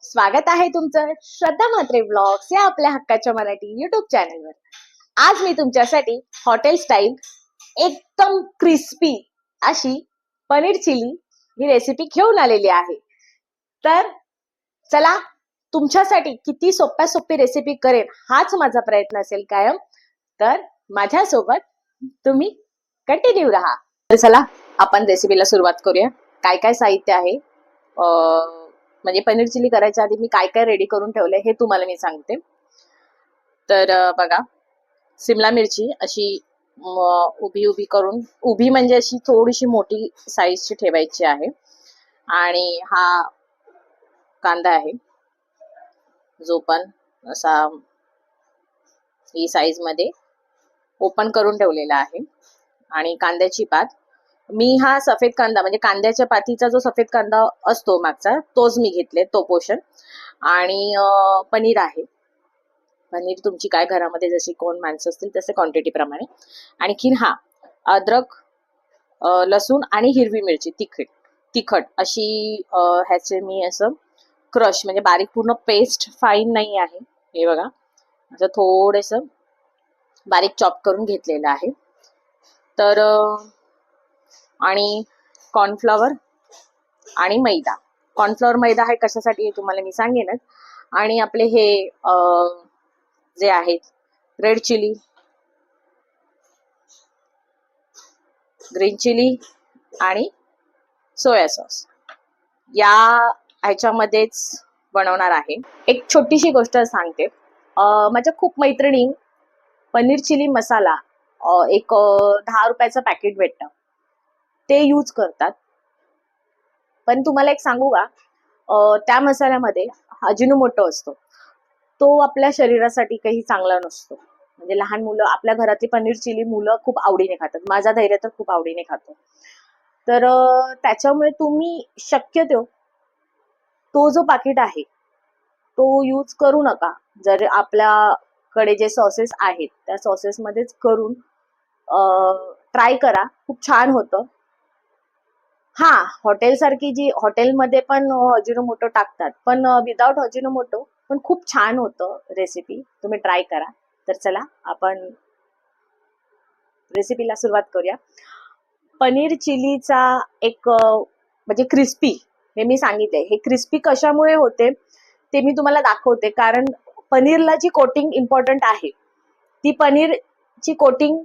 स्वागत आहे तुमचं श्रद्धा म्हात्रे ब्लॉग्स या आपल्या हक्काच्या मराठी युट्यूब चॅनलवर आज मी तुमच्यासाठी हॉटेल स्टाईल एकदम क्रिस्पी अशी पनीर चिली ही रेसिपी घेऊन आलेली आहे. तर चला तुमच्यासाठी किती सोप्या सोपी रेसिपी करेन हाच माझा प्रयत्न असेल कायम. तर माझ्यासोबत तुम्ही कंटिन्यू राहा. तर चला आपण रेसिपीला सुरुवात करूया. काय काय साहित्य आहे? अं, म्हणजे पनीर चिली करायच्या आधी मी काय काय रेडी करून ठेवलंय हे तुम्हाला मी सांगते. तर बघा सिमला मिरची अशी उभी उभी करून उभी म्हणजे अशी थोडीशी मोठी साईजची ठेवायची आहे. आणि हा कांदा आहे. जो पण असा ही साईजमध्ये ओपन करून ठेवलेला आहे. आणि कांद्याची पात मी हा सफेद कांदा म्हणजे कांद्याच्या पातीचा जो सफेद कांदा असतो मागचा तोच मी घेतले तो पोषण. आणि पनीर आहे. पनीर तुमची काय घरामध्ये जशी कोण माणसं असतील तसे क्वांटिटी प्रमाणे. आणखीन हा अद्रक लसूण आणि हिरवी मिरची तिखट तिखट अशी ह्याचे मी असं क्रश म्हणजे बारीक पूर्ण पेस्ट फाईन नाही आहे. हे बघा असं थोडस बारीक चॉप करून घेतलेलं आहे. तर आणि कॉर्नफ्लॉवर आणि मैदा. कॉर्नफ्लॉवर मैदा हे कशासाठी हे तुम्हाला मी सांगेनच. आणि आपले हे जे आहेत रेड चिली ग्रीन चिली आणि सोया सॉस या ह्याच्यामध्येच बनवणार आहे. एक छोटीशी गोष्ट सांगते. माझ्या खूप मैत्रिणी पनीर चिली मसाला एक दहा रुपयाचं पॅकेट भेटतं. ते यूज करतात. पण तुम्हाला एक सांगू का? त्या मसाल्यामध्ये अजिनोमोटो असतो. तो आपल्या शरीरासाठी काही चांगला नसतो. म्हणजे लहान मुलं आपल्या घरातली पनीर चिली मुलं खूप आवडीने खातात. माझा धैर्य तर खूप आवडीने खातो. तर त्याच्यामुळे तुम्ही शक्यतो तो जो पाकिट आहे तो यूज करू नका. जर आपल्याकडे जे सॉसेस आहेत त्या सॉसेसमध्येच करून ट्राय करा. खूप छान होतं. हा हॉटेल सारखी जी हॉटेलमध्ये पण हॉजिनोमोटो टाकतात. पण विदाउट हॉजिनोमोटो पण खूप छान होतं रेसिपी तुम्ही ट्राय करा. तर चला आपण रेसिपीला सुरुवात करूया. पनीर चिलीचा एक म्हणजे क्रिस्पी हे मी सांगितले हे क्रिस्पी कशामुळे होते ते मी तुम्हाला दाखवते. कारण पनीरला जी कोटिंग इम्पॉर्टंट आहे ती पनीरची कोटिंग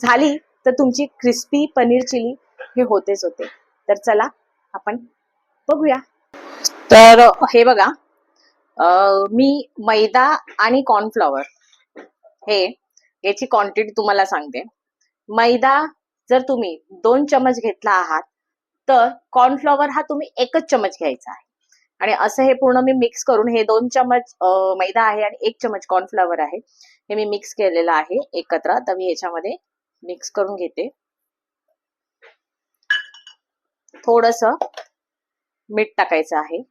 झाली तर तुमची क्रिस्पी पनीर चिली हे होतेच होते. तर चला आपण बघूया. तर हे बघा मी मैदा आणि कॉर्नफ्लॉवर हे याची क्वांटिटी तुम्हाला सांगते. मैदा जर तुम्ही दोन चमच घेतला आहात तर कॉर्नफ्लॉवर हा तुम्ही एकच चमच घ्यायचा आहे. आणि असं हे पूर्ण मी मिक्स करून हे दोन चमच मैदा आहे आणि एक चमच कॉर्नफ्लॉवर आहे. हे मी मिक्स केलेलं आहे एकत्र. तर मी याच्यामध्ये मिक्स करून घेते. थोडस मीठ टाकायचं आहे.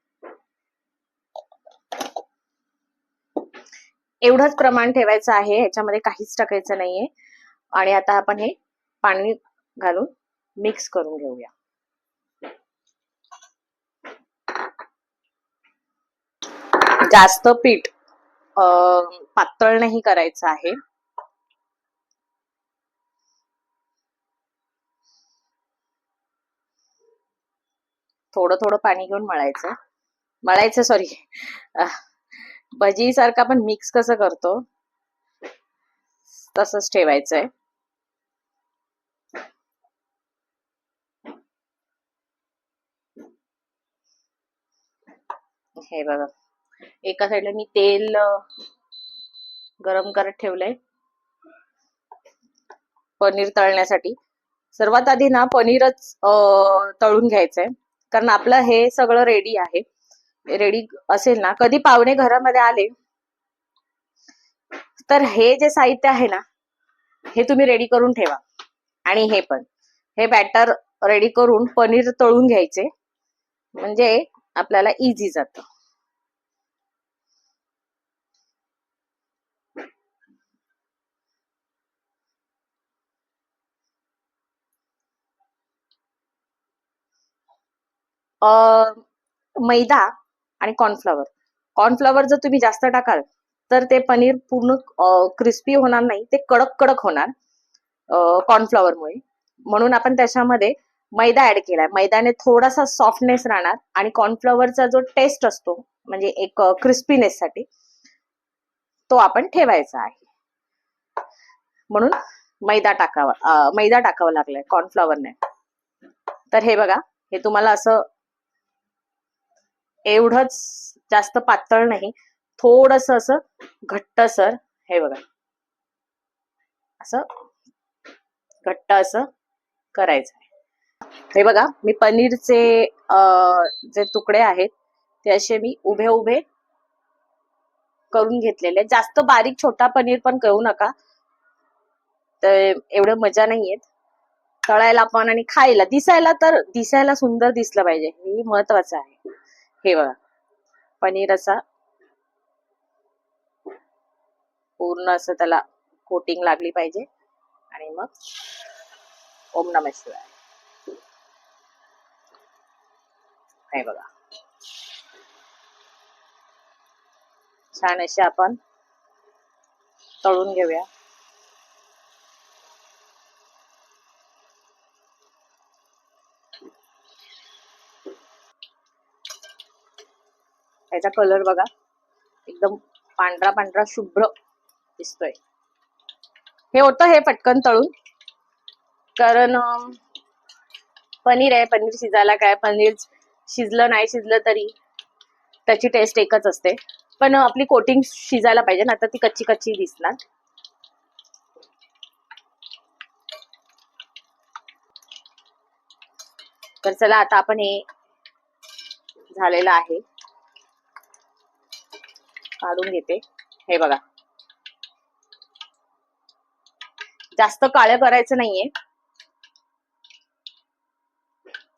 एवढंच प्रमाण ठेवायचं आहे ह्याच्यामध्ये काहीच टाकायचं नाहीये. आणि आता आपण हे पाणी घालून मिक्स करून घेऊया. जास्त पीठ पातळ नाही करायचं आहे. थोडं थोडं पाणी घेऊन मळायचं. मळायचं सॉरी भजी सारखं आपण मिक्स कसं करतो? तसंच ठेवायचंय. हे बघा. एका साईडला मी तेल गरम करत ठेवलंय. पनीर तळण्यासाठी. सर्वात आधी ना पनीरच तळून घ्यायचंय. कारण आपलं हे सगळं रेडी आहे. रेडी असेल ना कधी पाहुणे घरामध्ये आले तर हे जे साहित्य आहे ना हे तुम्ही रेडी करून ठेवा. आणि हे पण. हे बॅटर रेडी करून पनीर तळून घ्यायचे. म्हणजे आपल्याला इझी जातं. मैदा आणि कॉर्नफ्लॉवर कॉर्नफ्लॉवर जर तुम्ही जास्त टाकाल तर ते पनीर पूर्ण क्रिस्पी होणार नाही ते कडक कडक होणार कॉर्नफ्लॉवरमुळे म्हणून आपण त्याच्यामध्ये मैदा ऍड केलाय. मैदाने थोडासा सॉफ्टनेस राहणार आणि कॉर्नफ्लॉवरचा जो टेस्ट असतो म्हणजे एक क्रिस्पीनेस साठी तो आपण ठेवायचा आहे. म्हणून मैदा टाकावा मैदा टाकावा लागलाय कॉर्नफ्लॉवरने तर हे बघा हे तुम्हाला असं एवढंच जास्त पातळ नाही. थोडस असं घट्टसर हे बघा. असं घट्ट असं करायचं हे बघा मी पनीरचे जे तुकडे आहेत ते असे मी उभे उभे करून घेतलेले. जास्त बारीक छोटा पनीर पण करू नका. तर एवढं मजा नाही येत तळायला पण आणि खायला. दिसायला तर दिसायला सुंदर दिसलं पाहिजे. हे महत्वाचं आहे. हे बघा. पनीर असा पूर्ण असं त्याला कोटिंग लागली पाहिजे. आणि मग ओम नम शिवाय. हे बघा. छान असे आपण तळून घेऊया. त्याचा कलर बघा. एकदम पांढरा पांढरा शुभ्र दिसतोय. हे होतं हे पटकन तळून. कारण पनीर आहे पनीर शिजायला काय? पनीर शिजलं नाही शिजलं तरी त्याची टेस्ट एकच असते. पण आपली कोटिंग शिजायला पाहिजे ना तर ती कच्ची कच्ची दिसणार. तर चला आता आपण हे झालेलं आहे. काढून घेते. हे बघा. जास्त काळं करायचं नाहीये.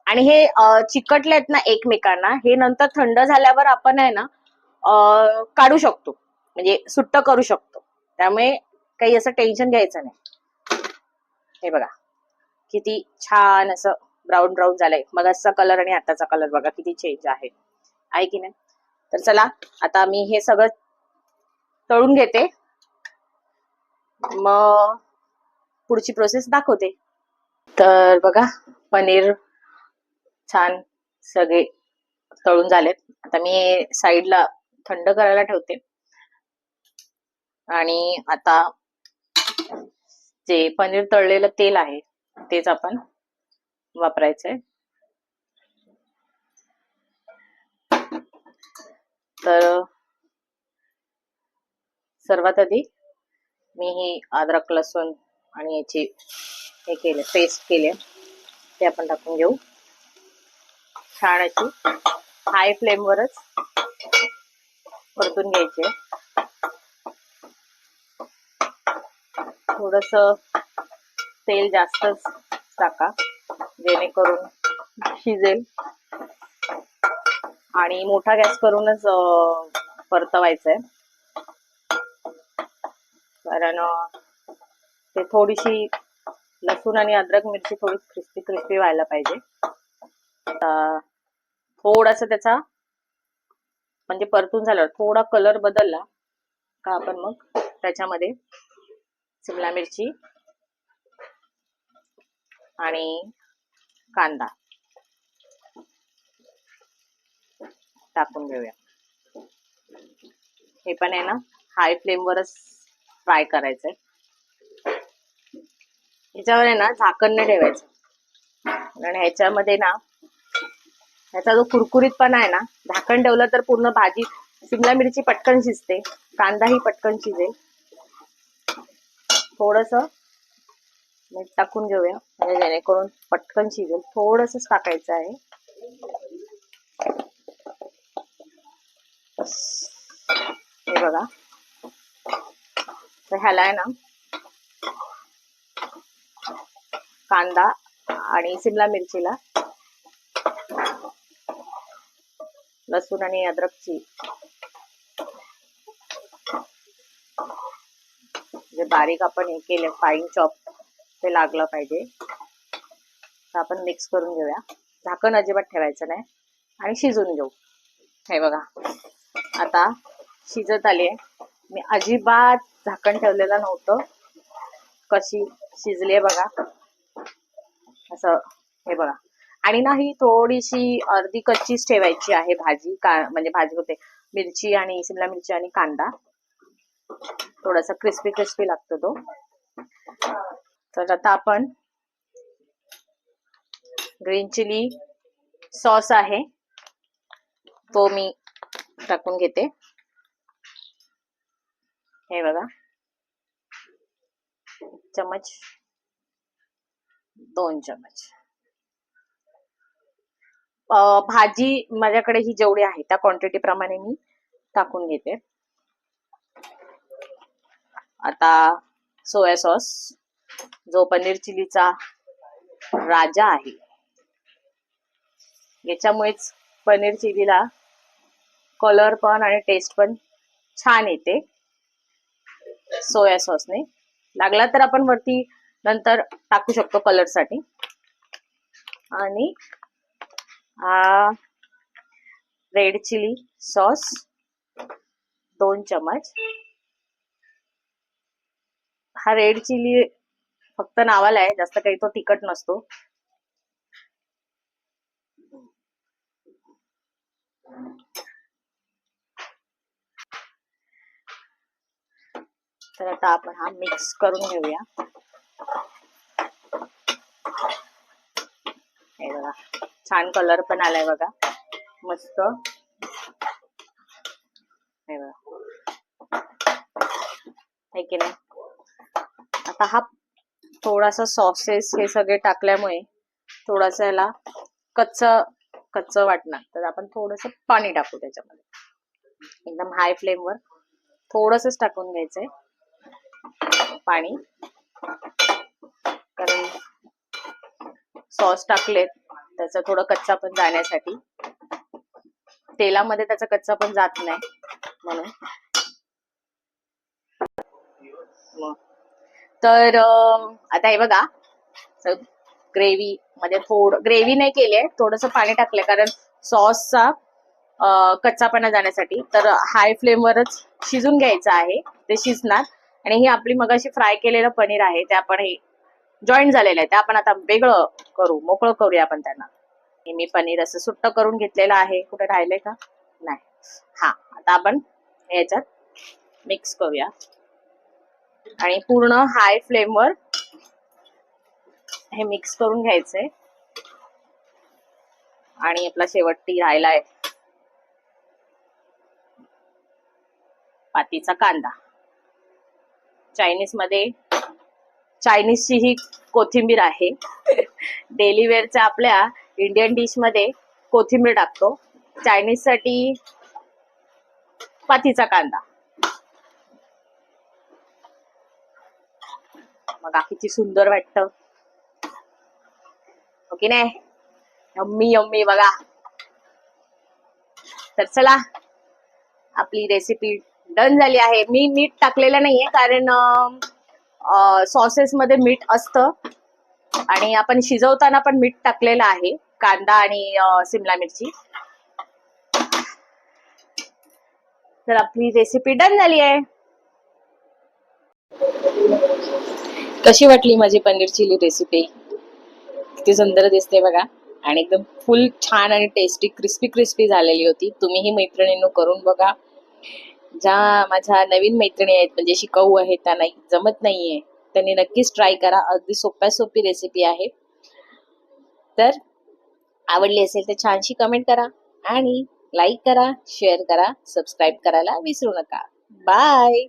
आणि हे चिकटले आहेत ना एकमेकांना हे नंतर थंड झाल्यावर आपण आहे ना काढू शकतो. म्हणजे सुट्ट करू शकतो. त्यामुळे काही असं टेन्शन घ्यायचं नाही. हे बघा. किती छान असं ब्राऊन ब्राऊन झालंय. मगाचा कलर आणि आताचा कलर बघा किती चेंज आहे. आहे की नाही? तर चला आता मी हे सगळं तळून घेते. मग पुढची प्रोसेस दाखवते. तर बघा पनीर छान सगळे तळून झालेत. आता मी साईडला थंड करायला ठेवते. आणि आता जे पनीर तळलेलं तेल आहे तेच आपण वापरायचंय. तर सर्वात आधी मी ही अद्रक लसूण आणि याची हे केले पेस्ट केले. ते आपण टाकून घेऊ. छान याची हाय फ्लेमवरच परतून घ्यायचे. थोडस तेल जास्तच टाका जेणेकरून शिजेल. आणि मोठा गॅस करूनच अं, परतवायचंय. कारण ते थोडीशी लसूण आणि अद्रक मिरची थोडी क्रिस्पी क्रिस्पी व्हायला पाहिजे. थोडासा त्याचा म्हणजे परतून झाल्यावर थोडा कलर बदलला का आपण मग त्याच्यामध्ये शिमला मिरची आणि कांदा. टाकून घेऊया. हे पण आहे ना हाय फ्लेमवरच फ्राय करायचंय. ह्याच्यावर आहे ना झाकण नाही ठेवायचं. आणि ह्याच्यामध्ये ना ह्याचा जो कुरकुरीतपणा आहे ना झाकण ठेवलं तर पूर्ण भाजी शिमला मिरची पटकन शिजते कांदाही पटकन शिजेल. थोडस मीठ टाकून घेऊया म्हणजे जेणेकरून पटकन शिजेल. थोडस टाकायचं आहे. हे बघा तर ह्याला आहे ना कांदा आणि शिमला मिरचीला लसूण आणि अद्रकची जे बारीक आपण हे केले फाईन चॉप ते लागलं पाहिजे तर आपण मिक्स करून घेऊया झाकण अजिबात ठेवायचं नाही आणि शिजून घेऊ हे बघा आता शिजत आली आहे. मी अजिबात झाकण ठेवलेलं नव्हतं. कशी शिजली आहे बघा. असं हे बघा. आणि ना ही थोडीशी अर्धी कच्चीच ठेवायची आहे भाजी. का म्हणजे भाजी होते. मिरची आणि शिमला मिरची आणि कांदा. थोडासा क्रिस्पी क्रिस्पी लागतो तो. तर आता आपण ग्रीन चिली सॉस आहे. तो मी टाकून घेते. हे बघा. चमच. दोन चमच. भाजी माझ्याकडे ही जेवढी आहे त्या क्वांटिटी प्रमाणे मी टाकून घेते. आता सोया सॉस. जो पनीर चिलीचा राजा आहे. याच्यामुळेच पनीर चिलीला कलर पण आणि टेस्ट पण छान येते. सोया सॉसने. लागला तर आपण वरती नंतर टाकू शकतो कलरसाठी आणि रेड चिली सॉस दोन चमच हा रेड चिली फक्त नावाला आहे जास्त काही तो तिखट नसतो. तर आता आपण हा मिक्स करून घेऊया. हे बघा छान कलर पण आलाय बघा. मस्त. हे बघा. है की नाही? आता हा थोडासा सॉसेस हे सगळे टाकल्यामुळे थोडासा याला कच्च कच्च वाटणार. तर आपण थोडस पाणी टाकू त्याच्यामध्ये. एकदम हाय फ्लेमवर थोडसच टाकून घ्यायचंय. पाणी. कारण सॉस टाकलेत त्याचा थोडं कच्चा पण जाण्यासाठी. तेलामध्ये त्याचा कच्चा पण जात नाही म्हणून. तर आता हे बघा ग्रेव्ही मध्ये थोडं ग्रेव्ही नाही केली थोडस पाणी टाकलंय कारण सॉसचा कच्चापणा जाण्यासाठी. तर हाय फ्लेमवरच शिजून घ्यायचं आहे ते शिजणार. आणि ही आपली मगाशी फ्राय केलेलं पनीर आहे ते आपण हे जॉईंट झालेलं आहे ते आपण आता वेगळं करू मोकळं करूया आपण त्यांना. हे मी पनीर असं सुट्ट करून घेतलेलं आहे. कुठे राहिलंय का? नाही. हा आता आपण याच्यात मिक्स करूया. आणि पूर्ण हाय फ्लेमवर हे मिक्स करून घ्यायचंय. आणि आपला शेवटी राहिलाय पातीचा कांदा. चायनीजमध्ये चायनीजची ही कोथिंबीर आहे. डेली वेअरच्या आपल्या इंडियन डिशमध्ये कोथिंबीर टाकतो. चायनीजसाठी पातीचा कांदा. बघा किती सुंदर वाटत. ओके हो नाही? यम्मी यम्मी बघा. तर चला आपली रेसिपी डन झाली आहे. मी मीठ टाकलेलं नाहीये कारण सॉसेस मध्ये मीठ असतं. आणि आपण शिजवताना पण मीठ टाकलेलं आहे. कांदा आणि सिमला मिरची. तर आपली रेसिपी डन झाली आहे. कशी वाटली माझी पनीर चिली रेसिपी किती सुंदर दिसते बघा. आणि एकदम फुल छान आणि टेस्टी क्रिस्पी क्रिस्पी झालेली होती. तुम्हीही मैत्रिणींनो करून बघा. ज्या माझ्या नवीन मैत्रिणी आहेत म्हणजे शिकाऊ आहेत त्यांना जमत नाहीये. त्यांनी नक्कीच ट्राय करा. अगदी सोप्या सोपी रेसिपी आहे. तर आवडली असेल तर छानशी कमेंट करा आणि लाईक करा शेअर करा सबस्क्राईब करायला विसरू नका. बाय